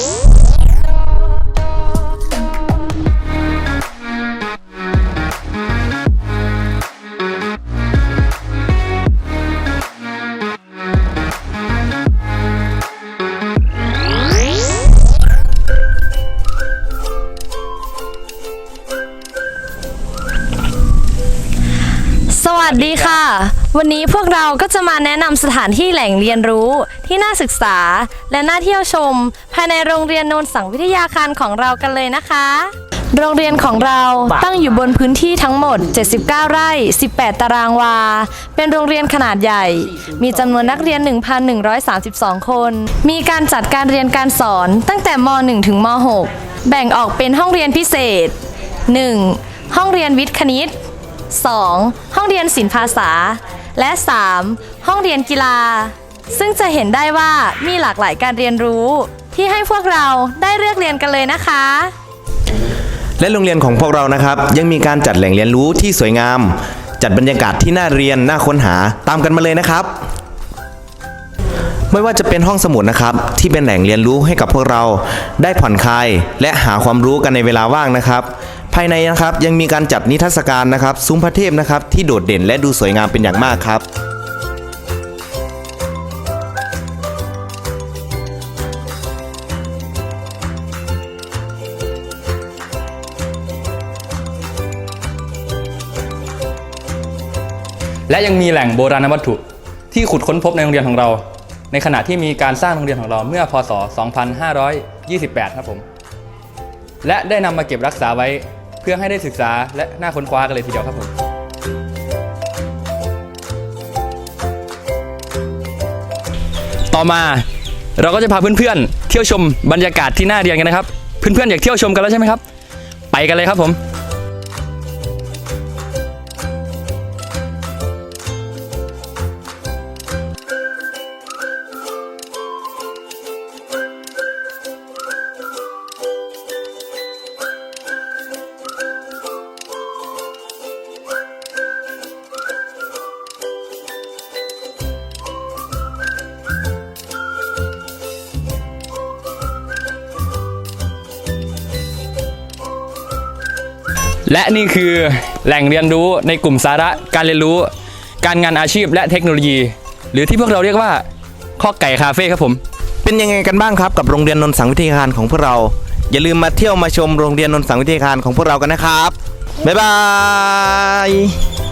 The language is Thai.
ส วัสดีค่ะ วันนี้พวกเราก็จะมาแนะนำสถานที่แหล่งเรียนรู้ที่น่าศึกษา และน่าเที่ยวชม ภายในโรงเรียนโนนสังวิทยาคารของเรากันเลยนะคะ โรงเรียนของเราตั้งอยู่บนพื้นที่ทั้งหมด 79 ไร่ 18 ตารางวา เป็นโรงเรียนขนาดใหญ่ มีจำนวนนักเรียน 1,132 คน มีการจัดการเรียนการสอนตั้งแต่ม .1 ถึงม .6 แบ่งออกเป็นห้องเรียนพิเศษ 1. ห้องเรียนวิทย์คณิต 2. ห้องเรียนศิลปภาษา และ 3. ห้องเรียนกีฬา ซึ่งจะเห็นได้ว่ามีหลากหลายการเรียนรู้ ที่ให้พวกเราได้เลือกเรียนกันเลยนะคะ และโรงเรียนของพวกเรานะครับ ยังมีการจัดแหล่งเรียนรู้ที่สวยงาม จัดบรรยากาศที่น่าเรียนน่าค้นหาตามกันมาเลยนะครับ ไม่ว่าจะเป็นห้องสมุดนะครับ ที่เป็นแหล่งเรียนรู้ให้กับพวกเราได้ผ่อนคลายและหาความรู้กันในเวลาว่างนะครับายในนะครับยังมีการจัดนิทรรศการนะครับซุ้มพระเทพนะครับที่โดดเด่นและดูสวยงามเป็นอย่างมากครับและยังมีแหล่งโบราณวัตถุที่ขุดค้นพบในโรงเรียนของเรา ในขณะที่มีการสร้างโรงเรียนของเราเมื่อพศ 2528 ครับผม และได้นำมาเก็บรักษาไว้ พื่อให้ได้ศึกษาและน่าค้นคว้ากันเลยทีเดียวครับผมต่อมาเราก็จะพาเพื่อนๆเที่ยวชมบรรยากาศที่น่าเรียนกันนะครับ เพื่อนๆอยากเที่ยวชมกันแล้วใช่ไหมครับ ไปกันเลยครับผม และนี่คือแหล่งเรียนรู้ในกลุ่มสาระการเรียนรู้ การงานอาชีพและเทคโนโลยี หรือที่พวกเราเรียกว่าข้อไก่คาเฟ่ครับผม เป็นยังไงกันบ้างครับกับโรงเรียนนนสังวิทยาคารของพวกเรา อย่าลืมมาเที่ยวมาชมโรงเรียนนนสังวิทยาคารของพวกเรากันนะครับบ๊ายบาย